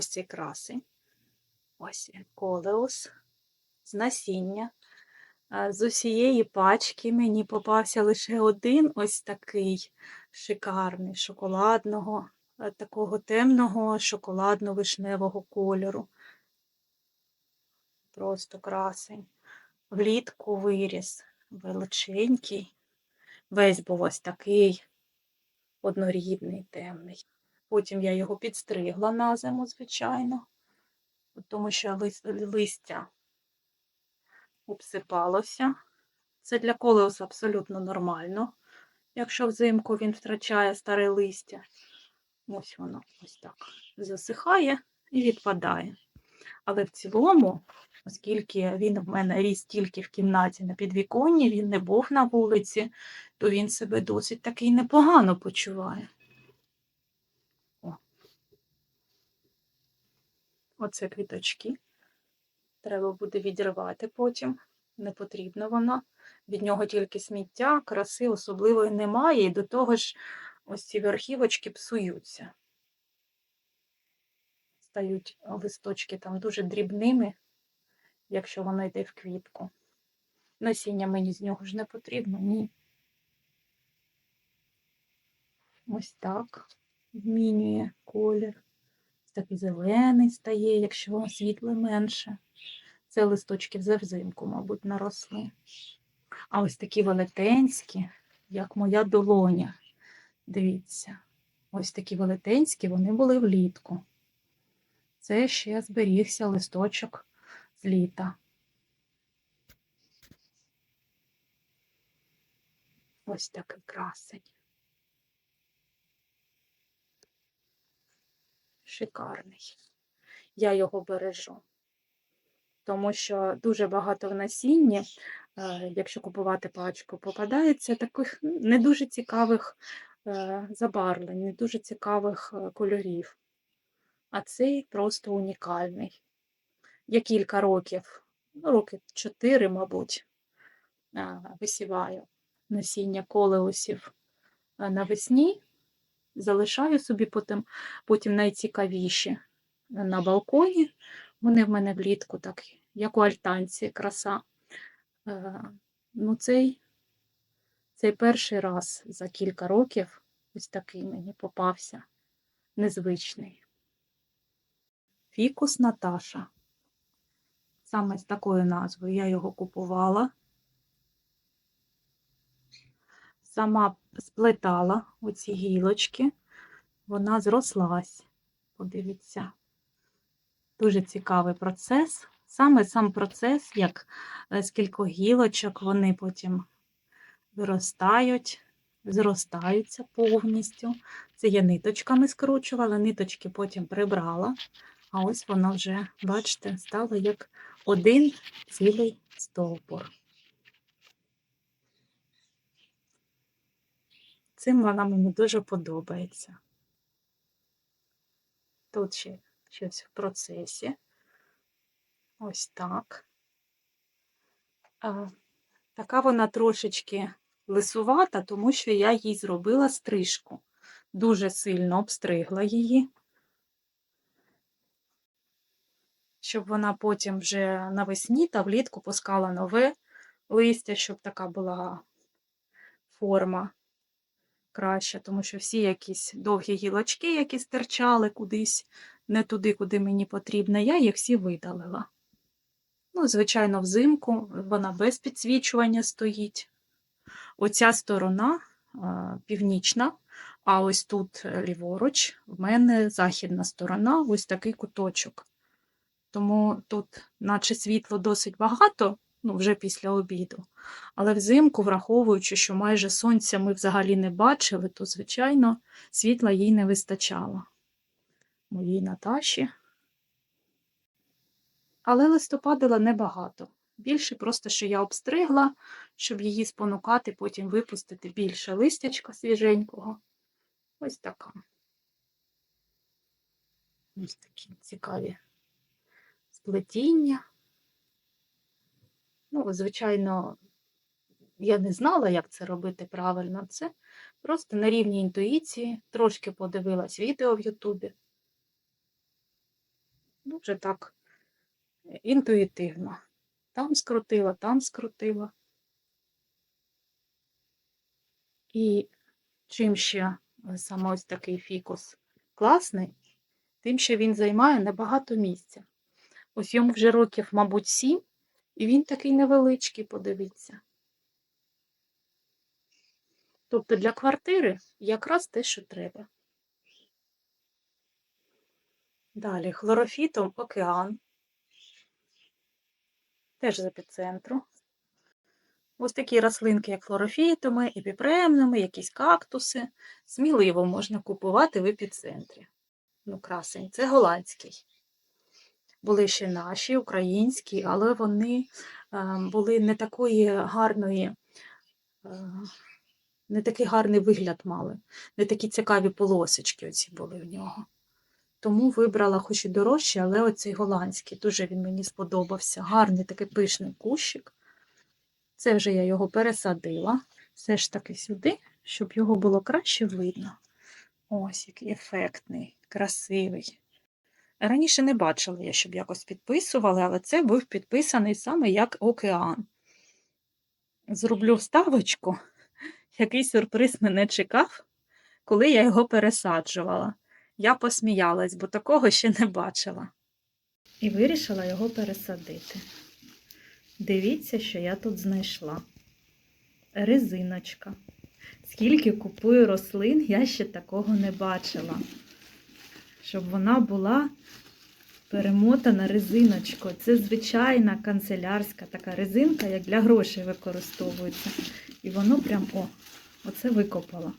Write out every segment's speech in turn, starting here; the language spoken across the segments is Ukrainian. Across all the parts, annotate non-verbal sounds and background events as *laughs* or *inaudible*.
Ось цей красень. Ось він, колеус з насіння. З усієї пачки мені попався лише один ось такий шикарний шоколадного, е, такого темного шоколадно-вишневого кольору. Просто красень. Влітку виріс величенький. Весь був ось такий однорідний, темний. Потім я його підстригла на зиму, звичайно, тому що лис- листя обсипалося. Це для колеуса абсолютно нормально, якщо взимку він втрачає старе листя. Ось воно ось так засихає і відпадає. Але в цілому, оскільки він в мене ріс тільки в кімнаті на підвіконні, він не був на вулиці, то він себе досить таки непогано почуває. Оце квіточки. Треба буде відірвати потім. Не потрібно воно. Від нього тільки сміття, краси особливої немає, і до того ж ось ці верхівочки псуються. Стають листочки там дуже дрібними, якщо воно йде в квітку. Насіння мені з нього ж не потрібно, ні. Ось так змінює колір. Такий зелений стає, якщо вам світле менше. Це листочки взимку, мабуть, наросли. А ось такі велетенські, як моя долоня. Дивіться, ось такі велетенські, вони були влітку. Це ще зберігся листочок з літа. Ось такий красень. Шикарний. Я його бережу тому що дуже багато в насінні, е, якщо купувати пачку, попадається таких не дуже цікавих е, забарвлень, не дуже цікавих е, кольорів. А цей просто унікальний. Я кілька років, ну, роки чотири, мабуть, висіваю насіння колеусів навесні, залишаю собі потім, потім найцікавіші на балконі. Вони в мене влітку так, як у альтанці, краса. Е, Ну, цей, цей перший раз за кілька років ось такий мені попався незвичний. Фікус Наташа. Саме з такою назвою я його купувала. Сама сплетала оці гілочки, вона зрослась. Подивіться. Дуже цікавий процес. Саме сам процес, як е, з кількох гілочок вони потім виростають, зростаються повністю. Це я ниточками скручувала, ниточки потім прибрала, а ось воно вже, бачите, стало як один цілий стовбур. Цим вона мені дуже подобається. Тут ще щось в процесі. Ось так. Така вона трошечки лисувата, тому що я їй зробила стрижку. Дуже сильно обстригла її, щоб вона потім вже навесні та влітку пускала нове листя, щоб така була форма краща, тому що всі якісь довгі гілочки, які стирчали кудись не туди, куди мені потрібно, я їх всі видалила. Ну, звичайно, взимку вона без підсвічування стоїть. Оця сторона північна, а ось тут е, ліворуч, в мене західна сторона, ось такий куточок. Тому тут, наче світло досить багато, ну, вже після обіду. Але взимку, враховуючи, що майже сонця ми взагалі не бачили, то, звичайно, світла їй не вистачало моїй Наташі. Але листопадила небагато. Більше просто, що я обстригла, щоб її спонукати, потім випустити більше листячка свіженького. Ось така. Ось такі цікаві сплетіння. Ну, звичайно, я не знала, як це робити правильно. Це просто на рівні інтуїції, трошки подивилась відео в Ютубі. Дуже так інтуїтивно. Там скрутила, там скрутила. І чим ще е, саме ось такий фікус класний, тим, що він займає небагато місця. Ось йому вже років, мабуть, сім, і він такий невеличкий, подивіться. Тобто для квартири якраз те, що треба. Далі хлорофітом океан. Теж з епіцентру. Ось такі рослинки, як хлорофітами, епіпремними, якісь кактуси. Сміливо можна купувати в епіцентрі. Ну, красень, це голландський. Були ще наші, українські, але вони е, були не такої гарної, е, не такий гарний вигляд мали, не такі цікаві полосочки оці були в нього. Тому вибрала хоч і дорожче, але оцей голландський. Дуже він мені сподобався. Гарний такий пишний кущик. Це вже я його пересадила. Все ж таки сюди, щоб його було краще видно. Ось який ефектний, красивий. Раніше не бачила я, щоб якось підписували, але це був підписаний саме як океан. Зроблю вставочку. *laughs* Який сюрприз мене чекав, коли я його пересаджувала. Я посміялась, бо такого ще не бачила. І вирішила його пересадити. Дивіться, що я тут знайшла. Резиночка. Скільки купую рослин, я ще такого не бачила. Щоб вона була перемотана резиночкою. Це звичайна канцелярська така резинка, як для грошей використовується. І воно прям, о, оце викопала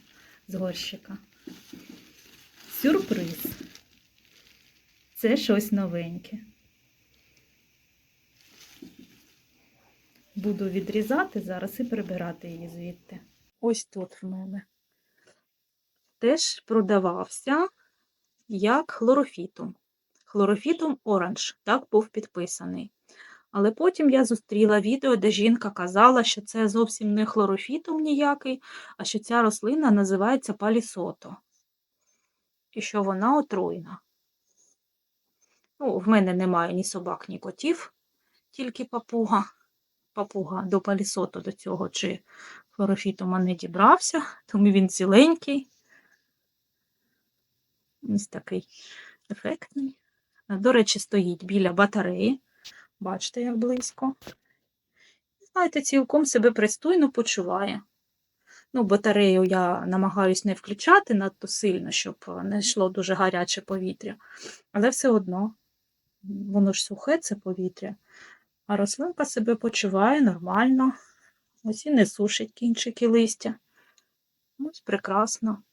з горщика. Сюрприз. Це щось новеньке. Буду відрізати зараз і прибирати її звідти. Ось тут в мене. Теж продавався як хлорофітум. Хлорофітум оранж, так був підписаний. Але потім я зустріла відео, де жінка казала, що це зовсім не хлорофітум ніякий, а що ця рослина називається палісото. І що вона отруйна. Ну, в мене немає ні собак, ні котів, тільки папуга. Папуга до палісоту до цього чи хлорофітума не дібрався, тому він ціленький. Ось такий ефектний. До речі, стоїть біля батареї. Бачите, як близько. Знаєте, цілком себе пристойно почуває. Ну, батарею я намагаюсь не включати надто сильно, щоб не йшло дуже гаряче повітря. Але все одно, воно ж сухе, це повітря. А рослинка себе почуває нормально. Ось і не сушить кінчики листя. Ось прекрасно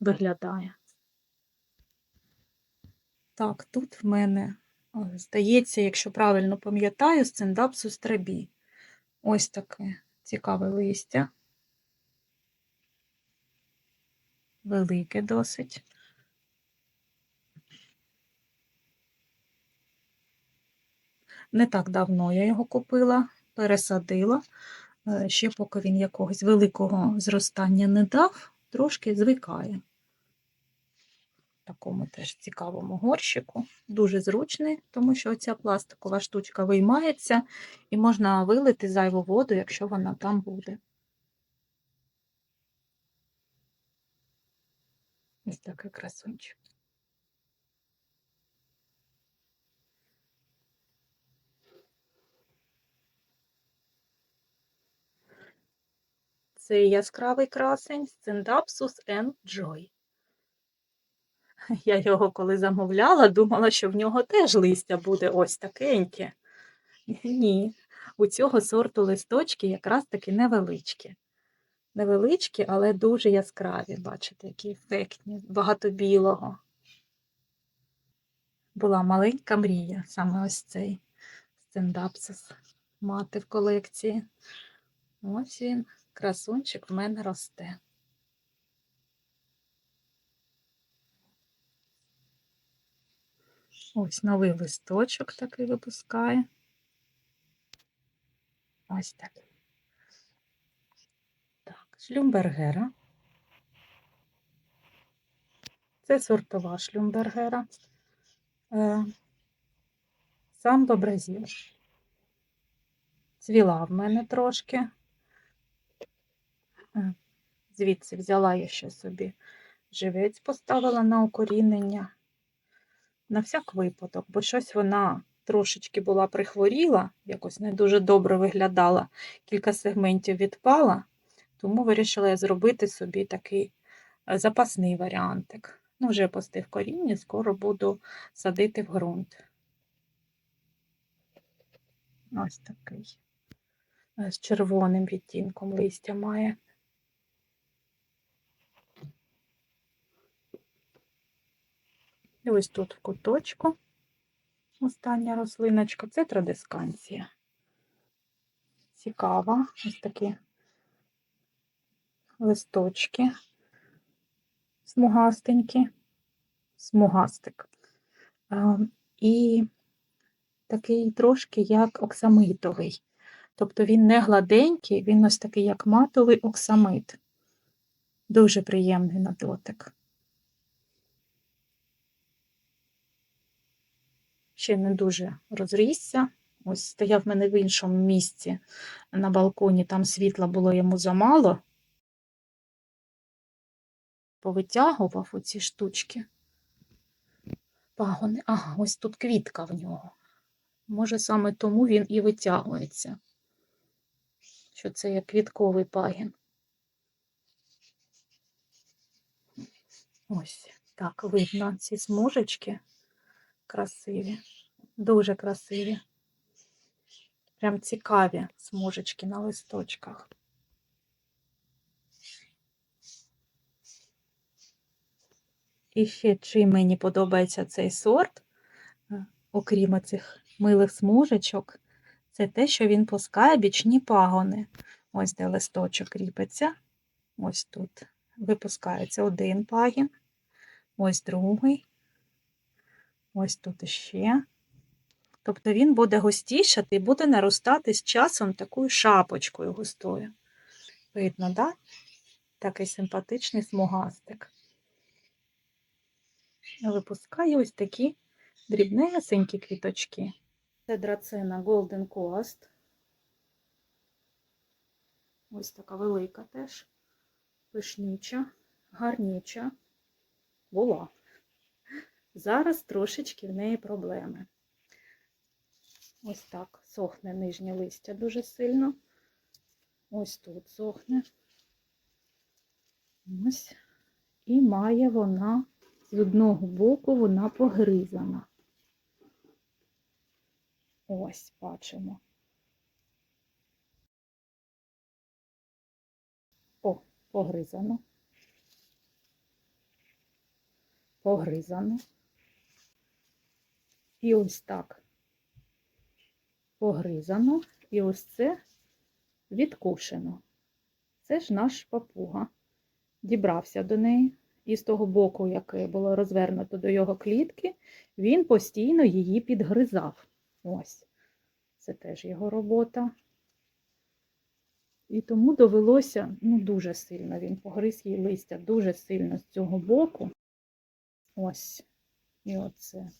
виглядає. Так, тут в мене, здається, якщо правильно пам'ятаю, стендапсус трабі. Ось таке цікаве листя. Велике досить. Не так давно я його купила, пересадила. Е, Ще поки він якогось великого зростання не дав, трошки звикає. Такому теж цікавому горщику. Дуже зручний, тому що ця пластикова штучка виймається і можна вилити зайву воду, якщо вона там буде. Ось такий красунчик. Це яскравий красень Scindapsus and Joy. *laughs* Я його коли замовляла, думала, що в нього теж листя буде ось такеньке. *laughs* Ні, у цього сорту листочки якраз таки невеличкі. Невеличкі, але дуже яскраві, бачите, які ефектні, багато білого. Була маленька мрія, саме ось цей стендапсис мати в колекції. Ось він, красунчик в мене росте. Ось новий листочок такий випускає. Ось так. Так, шлюмбергера. Це сортова шлюмбергера. Е, сам бобразів. Цвіла в мене трошки. Е, Звідси взяла я ще собі живець, поставила на укорінення. На всяк випадок, бо щось вона трошечки була прихворіла, якось не дуже добре виглядала, кілька сегментів відпала, тому вирішила я зробити собі такий е, запасний варіантик. Ну, вже постиг коріння, скоро буду садити в ґрунт. Ось такий. Е, З червоним відтінком листя має. І ось тут в куточку остання рослиночка це традисканція. Цікава, ось такі листочки смугастенькі, смугастик. І такий трошки як оксамитовий. Тобто він не гладенький, він ось такий, як матовий оксамит. Дуже приємний на дотик. Ще не дуже розрісся. Ось стояв в мене в іншому місці на балконі, там світла було йому замало. Повитягував оці штучки. Пагони. Ага, ось тут квітка в нього. Може, саме тому він і витягується, що це є квітковий пагін. Ось так видно ці смужечки красиві, дуже красиві. Прям цікаві смужечки на листочках. І ще чим мені подобається цей сорт, е, окрім цих милих смужечок, це те, що він пускає бічні пагони. Ось де листочок кріпиться. Ось тут випускається один пагін, ось другий, ось тут іще. Тобто він буде густішати і буде наростати з часом такою шапочкою густою. Видно, да? Такий симпатичний смугастик. Випускає ось такі дрібнесенькі квіточки. Це драцина Golden Coast. Ось така велика теж, пишнюча, гарнюча. Була. Зараз трошечки в неї проблеми. Ось так сохне нижнє листя дуже сильно. Ось тут сохне. Ось. І має вона з одного боку вона погризана. Ось бачимо. О, погризано. Погризано. І ось так погризано, і ось це відкушено. Це ж наш папуга. Дібрався до неї, і з того боку, яке було розвернуто до його клітки, він постійно її підгризав. Ось, це теж його робота. І тому довелося, ну, дуже сильно він погриз її листя, дуже сильно з цього боку. Ось, і оце.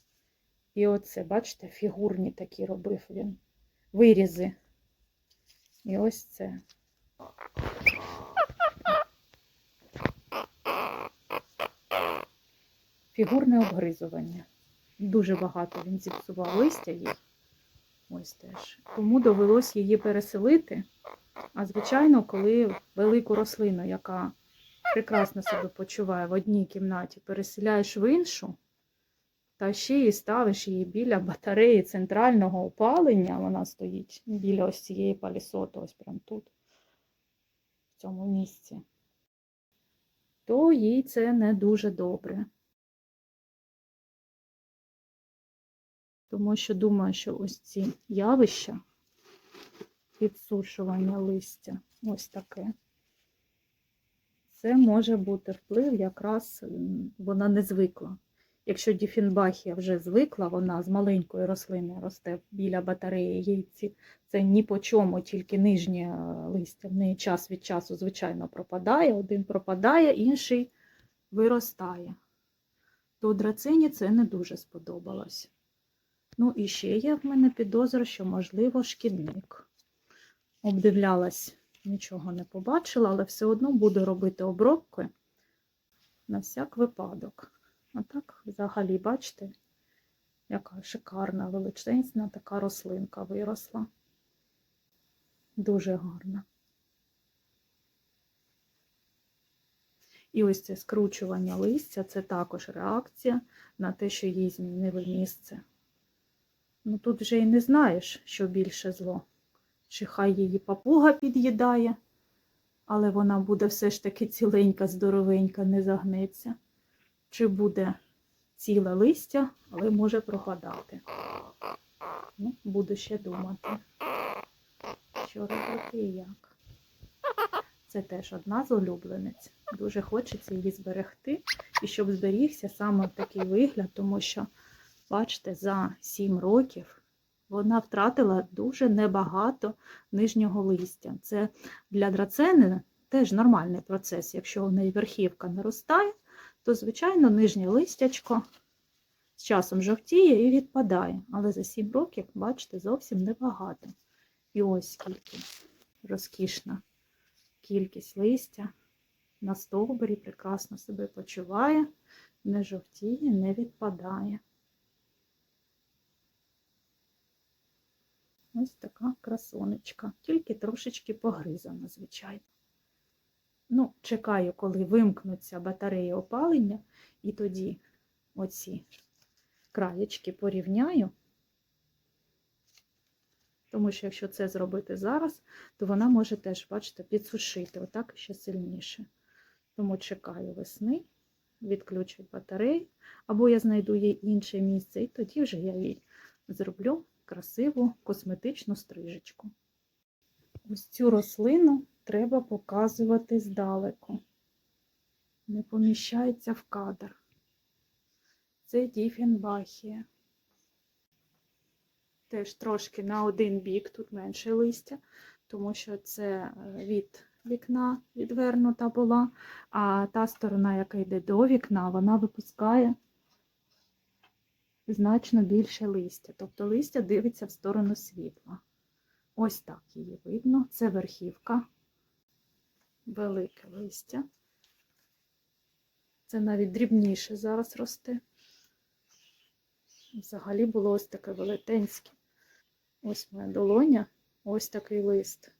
І оце, бачите, фігурні такі робив він. Вирізи. І ось це. Фігурне обгризування. Дуже багато він зіпсував листя їх. Ось теж. Тому довелось її переселити. А звичайно, коли велику рослину, яка прекрасно себе почуває в одній кімнаті, переселяєш в іншу, та ще і ставиш її біля батареї центрального опалення, вона стоїть біля ось цієї палісоти, ось прямо тут, в цьому місці, то їй це не дуже добре. Тому що думаю, що ось ці явища підсушування листя, ось таке. Це може бути вплив, якраз вона не звикла. Якщо діфінбахія вже звикла, вона з маленької рослини росте біля батареї яйці, це ні по чому, тільки нижнє е, листя. В неї час від часу, звичайно, пропадає, один пропадає, інший виростає. то драцені це не дуже сподобалось. Ну і ще є в мене підозра, що, можливо, шкідник. Обдивлялась, нічого не побачила, але все одно буду робити обробки на всяк випадок. А так, взагалі, бачите, яка шикарна, величезна така рослинка виросла. Дуже гарна. І ось це скручування листя це також реакція на те, що їй змінили місце. Ну тут вже і не знаєш, що більше зло. Чи хай її папуга під'їдає, але вона буде все ж таки ціленька, здоровенька, не загнеться. Чи буде ціле листя, але може пропадати. Ну, буду ще думати, що робити і як. Це теж одна з улюбленець. Дуже хочеться її зберегти, і щоб зберігся саме такий вигляд, тому що, бачите, за 7 років вона втратила дуже небагато нижнього листя. Це для драцени теж нормальний процес. Якщо у неї верхівка наростає, то, звичайно, нижнє листячко з часом жовтіє і відпадає. Але за 7 років, бачите, зовсім небагато. І ось скільки розкішна кількість листя на стовбурі прекрасно себе почуває, не жовтіє, не відпадає. Ось така красонечка, тільки трошечки погризана, звичайно. Ну, чекаю, коли вимкнуться батареї опалення, і тоді оці краєчки порівняю. Тому що якщо це зробити зараз, то вона може теж, бачите, підсушити отак ще сильніше. Тому чекаю весни, відключать батареї, або я знайду їй інше місце, і тоді вже я їй зроблю красиву косметичну стрижечку. Ось цю рослину треба показувати здалеку. Не поміщається в кадр. Це Діфенбахія. Теж трошки на один бік, тут менше листя, тому що це е, від вікна відвернута була, а та сторона, яка йде до вікна, вона випускає значно більше листя. Тобто листя дивиться в сторону світла. Ось так її видно. Це верхівка, велике листя. Це навіть дрібніше зараз росте. Взагалі було ось таке велетенське. Ось моя долоня, ось такий лист.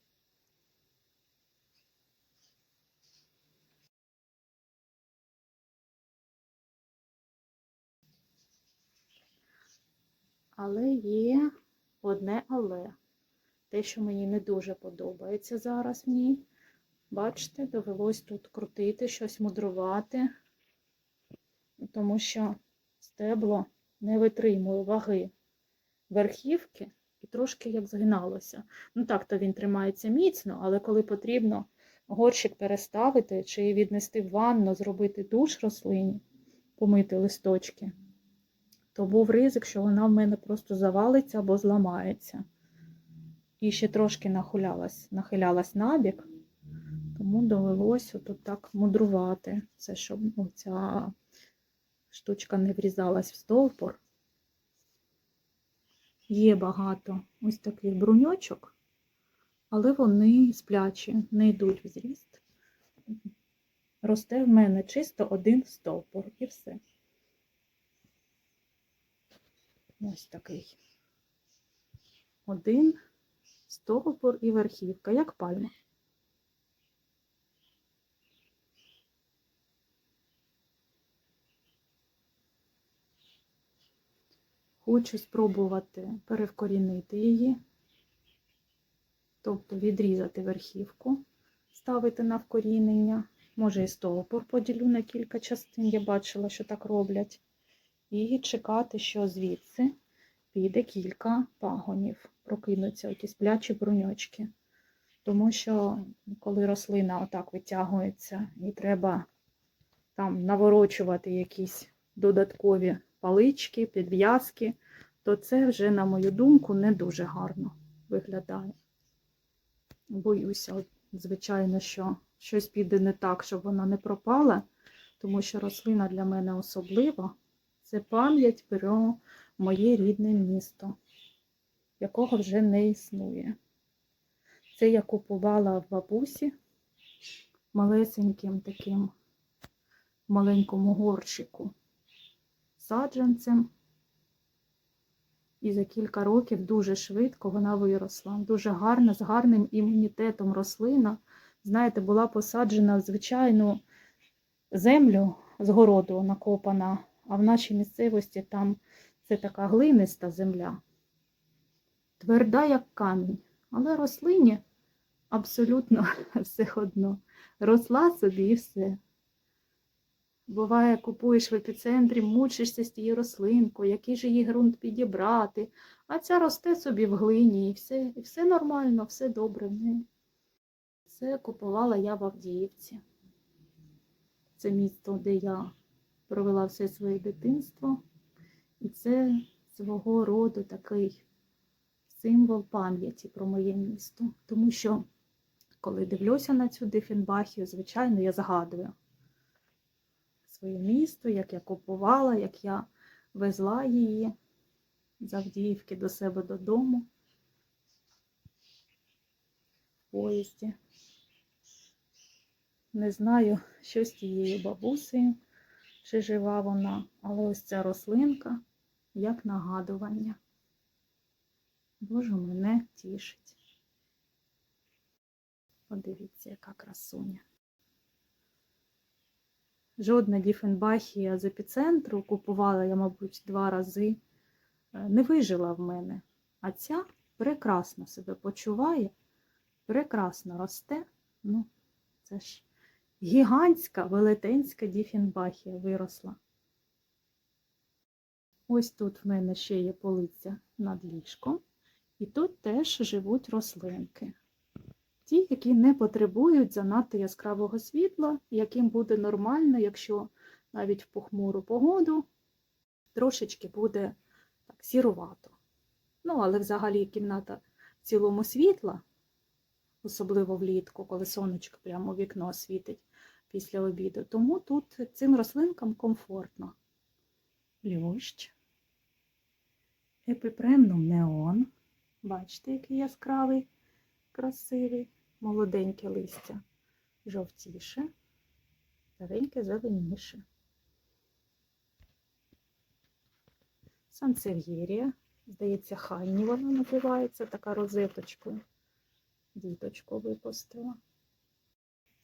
Але є одне але. Те, що мені не дуже подобається зараз в ній. Бачите, довелось тут крутити, щось мудрувати, тому що стебло не витримує ваги верхівки і трошки як згиналося. Ну так, то він тримається міцно, але коли потрібно горщик переставити чи віднести в ванну, зробити душ рослині, помити листочки, то був ризик, що вона в мене просто завалиться або зламається. І ще трошки нахилялась, нахилялась набік, тому довелося тут так мудрувати. Це щоб ця штучка не врізалась в стовпор. Є багато ось таких бруньочок, але вони сплячі, не йдуть в зріст. Росте в мене чисто один стовпор і все. Ось такий. Один стовпор і верхівка, як пальма. Хочу спробувати перевкорінити її, тобто відрізати верхівку, ставити на вкорінення. Може і стовпор поділю на кілька частин, я бачила, що так роблять. І чекати, що звідси піде кілька пагонів, прокинуться оті сплячі бруньочки. Тому що, коли рослина отак витягується і треба там наворочувати якісь додаткові палички, підв'язки, то це вже, на мою думку, не дуже гарно виглядає. Боюся, звичайно, що щось піде не так, щоб вона не пропала, тому що рослина для мене особлива. Це пам'ять про моє рідне місто, якого вже не існує. Це я купувала в бабусі малесеньким таким маленькому горщику саджанцем. І за кілька років дуже швидко вона виросла. Дуже гарна, з гарним імунітетом рослина. Знаєте, була посаджена в звичайну землю з городу накопана, а в нашій місцевості там це така глиниста земля, тверда, як камінь, але рослині абсолютно *laughs* все одно. Росла собі і все. Буває, купуєш в епіцентрі, мучишся з тією рослинкою, який же її ґрунт підібрати, а ця росте собі в глині, і все, і все нормально, все добре в неї. Це купувала я в Авдіївці. Це місто, де я провела все своє дитинство. І це свого роду такий символ пам'яті про моє місто. Тому що, коли дивлюся на цю дифінбахію, звичайно, я згадую своє місто, як я купувала, як я везла її з Авдіївки до себе додому в поїзді. Не знаю, що з тією бабусею, чи жива вона, але ось ця рослинка як нагадування. Боже, мене тішить. Подивіться, яка красуня. Жодна Діфенбахія з епіцентру купувала я, мабуть, два рази, е, не вижила в мене. А ця прекрасно себе почуває, прекрасно росте. Ну, це ж гігантська велетенська Діфенбахія виросла. Ось тут в мене ще є полиця над ліжком, і тут теж живуть рослинки. Ті, які не потребують занадто яскравого світла, яким буде нормально, якщо навіть в похмуру погоду трошечки буде так сірувато. Ну, але взагалі кімната в цілому світла, особливо влітку, коли сонечко прямо в вікно світить після обіду. Тому тут цим рослинкам комфортно. Плющ, епіпремнум неон. Бачите, який яскравий, красивий молоденьке листя жовтіше, стареньке зеленіше. Сансев'єрія, здається, Ханні вона називається, така розеточкою. Діточку випустила.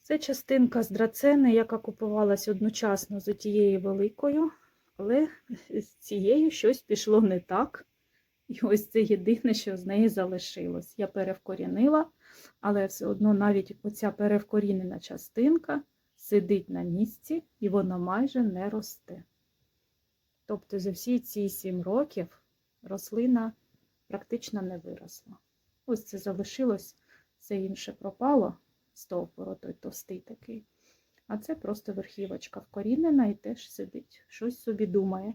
Це частинка з драцени, яка купувалась одночасно з тією великою, але з цією щось пішло не так. І ось це єдине, що з неї залишилось. Я перевкорінила але все одно навіть оця перевкорінена частинка сидить на місці і вона майже не росте. Тобто за всі ці сім років рослина практично не виросла. Ось це залишилось, все інше пропало, стовпоро той товстий такий. А це просто верхівочка вкорінена і теж сидить, щось собі думає.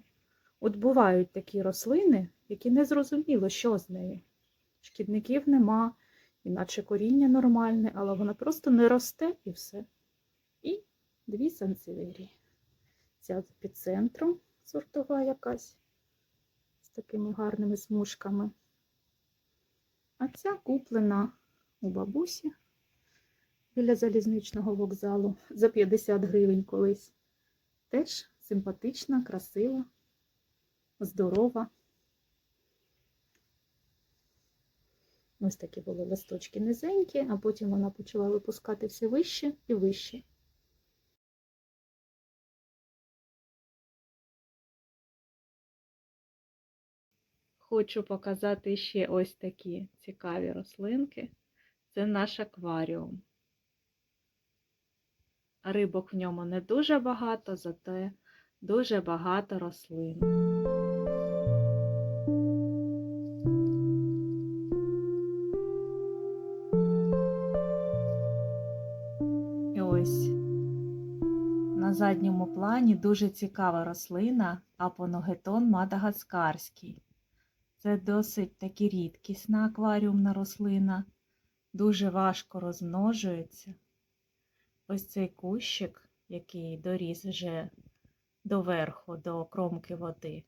От бувають такі рослини, які не зрозуміло, що з нею. Шкідників нема, іначе коріння нормальне, але воно просто не росте і все. І дві сансевірії. Ця під центром сортова якась з такими гарними смужками. А ця куплена у бабусі біля залізничного вокзалу за 50 гривень колись. Теж симпатична, красива, здорова. Ось такі були листочки низенькі, а потім вона почала випускати все вище і вище. Хочу показати ще ось такі цікаві рослинки. Це наш акваріум. Рибок в ньому не дуже багато, зате дуже багато рослин. І ось на задньому плані дуже цікава рослина апоногетон мадагаскарський. Це досить таки рідкісна акваріумна рослина, дуже важко розмножується. Ось цей кущик, який доріс вже до верху, до кромки води.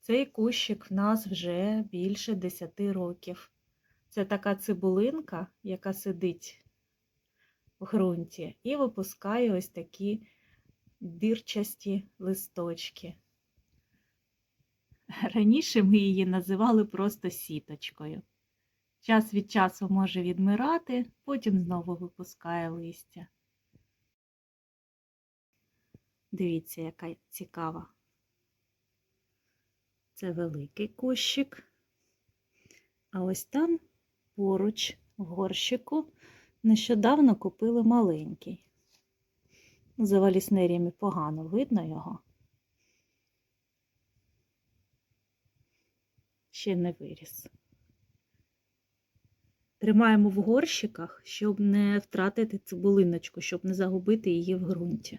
Цей кущик в нас вже більше 10 років. Це така цибулинка, яка сидить в ґрунті і випускає ось такі дирчасті листочки. Раніше ми її називали просто сіточкою. Час від часу може відмирати, потім знову випускає листя. Дивіться, яка цікава. Це великий кущик. А ось там поруч в горщику нещодавно купили маленький. За валіснеріями погано видно його. Ще не виріс. Тримаємо в горщиках, щоб не втратити цибулиночку, щоб не загубити її в ґрунті.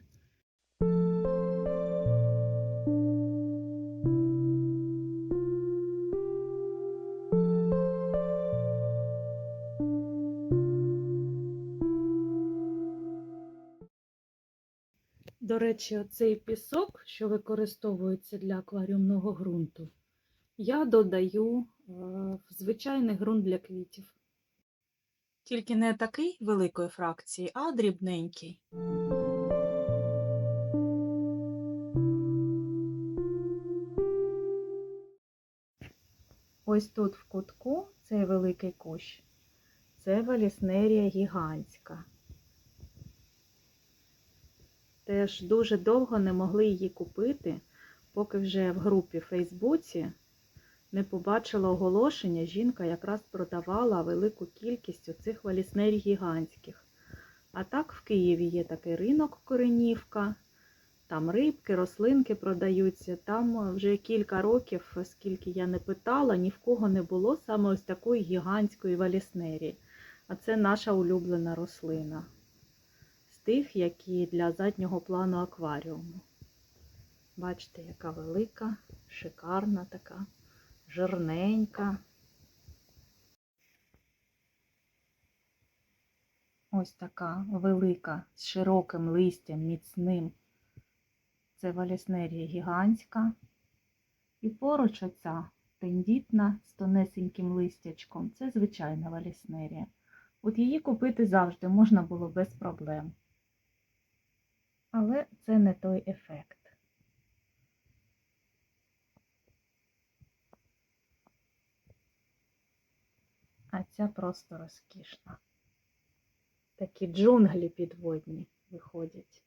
До речі, оцей пісок, що використовується для акваріумного ґрунту, я додаю е, в звичайний ґрунт для квітів. Тільки не такий великої фракції, а дрібненький. Ось тут в кутку цей великий кущ. Це валіснерія гігантська. Теж дуже довго не могли її купити, поки вже в групі в Фейсбуці не побачила оголошення, жінка якраз продавала велику кількість оцих валіснерій гігантських. А так в Києві є такий ринок Коренівка, там рибки, рослинки продаються. Там вже кілька років, скільки я не питала, ні в кого не було саме ось такої гігантської валіснерії. А це наша улюблена рослина. Тих, які для заднього плану акваріуму. Бачите, яка велика, шикарна така жирненька. Ось така велика, з широким листям, міцним. Це валіснерія гігантська. І поруч оця тендітна з тонесеньким листячком. Це звичайна валіснерія. От її купити завжди можна було без проблем. Але це не той ефект. А ця просто розкішна. Такі джунглі підводні виходять.